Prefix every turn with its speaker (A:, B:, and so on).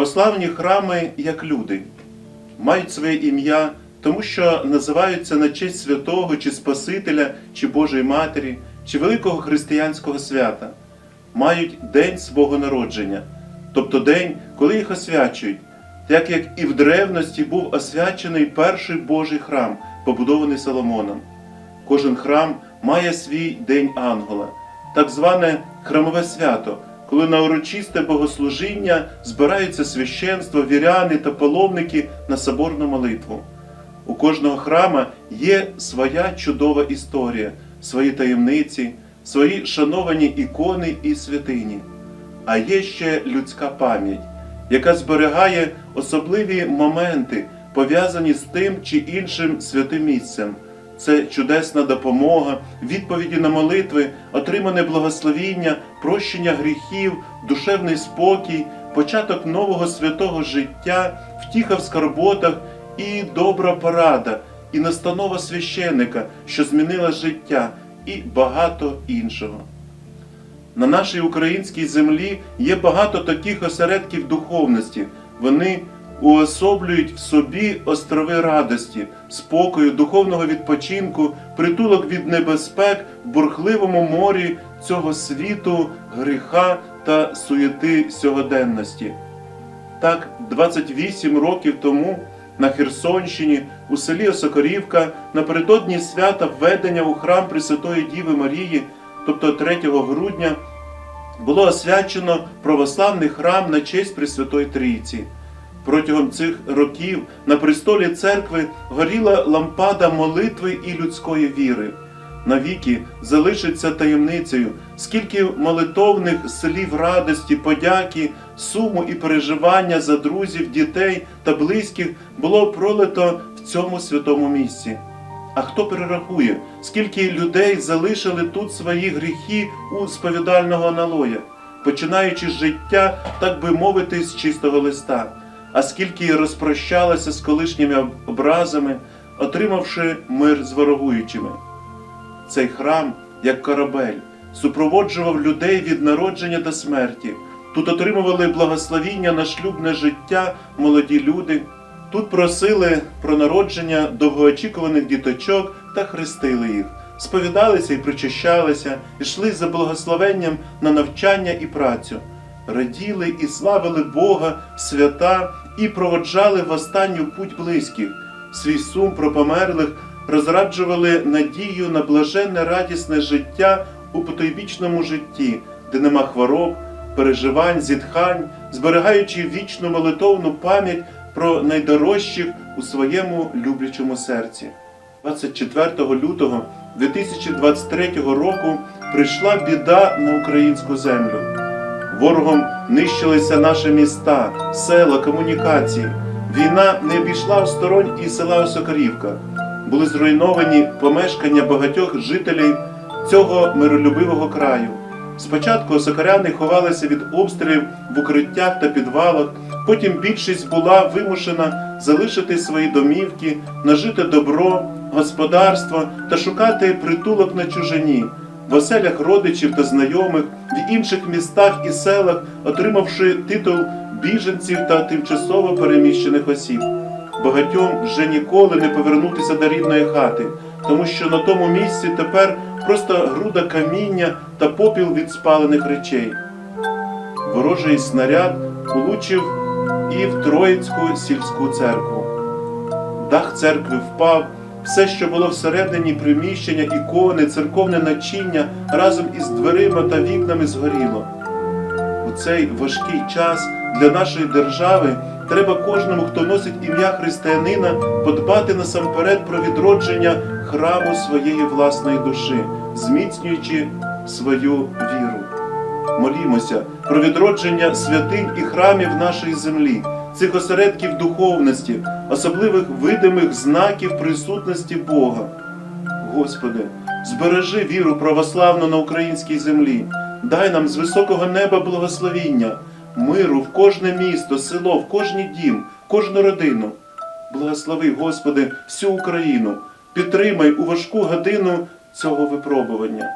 A: Православні храми як люди мають своє ім'я, тому що називаються на честь святого чи Спасителя, чи Божої Матері, чи великого християнського свята, мають день свого народження, тобто день, коли їх освячують, так як і в древності був освячений перший Божий храм, побудований Соломоном. Кожен храм має свій день ангела, так зване храмове свято, коли на урочисте богослужіння збираються священство, віряни та паломники на соборну молитву. У кожного храма є своя чудова історія, свої таємниці, свої шановані ікони і святині. А є ще людська пам'ять, яка зберігає особливі моменти, пов'язані з тим чи іншим святим місцем. Це чудесна допомога, відповіді на молитви, отримане благословіння, прощення гріхів, душевний спокій, початок нового святого життя, втіха в скарботах і добра порада, і настанова священика, що змінила життя, і багато іншого. На нашій українській землі є багато таких осередків духовності. Вони уособлюють в собі острови радості, спокою, духовного відпочинку, притулок від небезпек в бурхливому морі цього світу, гріха та суєти сьогоденності. Так, 28 років тому на Херсонщині у селі Осокорівка напередодні свята введення у храм Пресвятої Діви Марії, тобто 3 грудня, було освячено православний храм на честь Пресвятої Трійці. Протягом цих років на престолі церкви горіла лампада молитви і людської віри. Навіки залишиться таємницею, скільки молитовних слів радості, подяки, суму і переживання за друзів, дітей та близьких було пролито в цьому святому місці. А хто перерахує, скільки людей залишили тут свої гріхи у сповідального аналоя, починаючи з життя, так би мовити, з чистого листа, а скільки розпрощалися з колишніми образами, отримавши мир з ворогуючими. Цей храм, як корабель, супроводжував людей від народження до смерті. Тут отримували благословіння на шлюбне життя молоді люди. Тут просили про народження довгоочікуваних діточок та хрестили їх, сповідалися і причащалися, йшли за благословенням на навчання і працю, раділи і славили Бога, свята і проводжали в останню путь близьких, свій сум про померлих розраджували надію на блаженне радісне життя у потойбічному житті, де нема хвороб, переживань, зітхань, зберігаючи вічну молитовну пам'ять про найдорожчих у своєму люблячому серці. 24 лютого 2023 року прийшла біда на українську землю. Ворогом нищилися наші міста, села, комунікації. Війна не обійшла осторонь і села Осокорівка. Були зруйновані помешкання багатьох жителів цього миролюбивого краю. Спочатку осокоряни ховалися від обстрілів в укриттях та підвалах, потім більшість була вимушена залишити свої домівки, нажити добро, господарство та шукати притулок на чужині, в оселях родичів та знайомих, в інших містах і селах, отримавши титул біженців та тимчасово переміщених осіб. Багатьом вже ніколи не повернутися до рідної хати, тому що на тому місці тепер просто груда каміння та попіл від спалених речей. Ворожий снаряд улучив і в Троїцьку сільську церкву. Дах церкви впав, все, що було всередині приміщення, ікони, церковне начиння разом із дверима та вікнами згоріло. У цей важкий час для нашої держави треба кожному, хто носить ім'я християнина, подбати насамперед про відродження храму своєї власної душі, зміцнюючи свою віру. Молімося про відродження святинь і храмів нашої землі, цих осередків духовності, особливих видимих знаків присутності Бога. Господи, збережи віру православну на українській землі, дай нам з високого неба благословіння, миру в кожне місто, село, в кожний дім, в кожну родину. Благослови, Господи, всю Україну, підтримай у важку годину цього випробування.